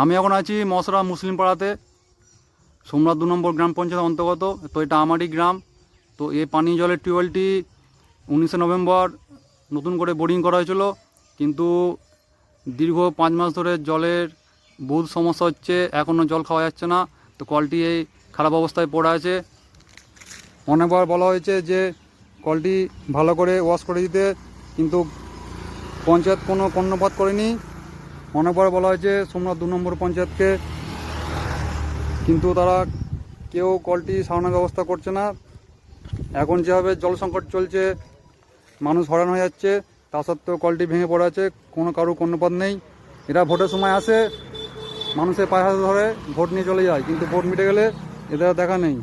আমি এখন আছি মশরা মুসলিম পাড়াতে। সোমনাথ দু নম্বর গ্রাম পঞ্চায়েত অন্তর্গত। তো এটা আমারই গ্রাম। তো এই পানীয় জলের টিউবওয়েলটি উনিশে নভেম্বর নতুন করে বোরিং করা হয়েছিল। কিন্তু দীর্ঘ পাঁচ মাস ধরে জলের বহুত সমস্যা হচ্ছে। এখনও জল খাওয়া যাচ্ছে না। তো কলটি এই খারাপ অবস্থায় পড়ে আছে। অনেকবার বলা হয়েছে যে কলটি ভালো করে ওয়াশ করে দিতে। কিন্তু পঞ্চায়েত কোনো কর্ণপাত করেনি। অনেকবার বলা হয়েছে সোমনাথ দু নম্বর পঞ্চায়েতকে, কিন্তু তারা কেউ কলটি সারানোর ব্যবস্থা করছে না। এখন যেভাবে জল সংকট চলছে, মানুষ হরান হয়ে যাচ্ছে, তা সত্ত্বেও কলটি ভেঙে পড়ে আছে, কোনো কারও কর্ণপাত নেই। এরা ভোটের সময় আসে, মানুষের পায়ে হাতে ধরে, ভোট নিয়ে চলে যায়, কিন্তু ভোট মিটে গেলে এদের দেখা নেই।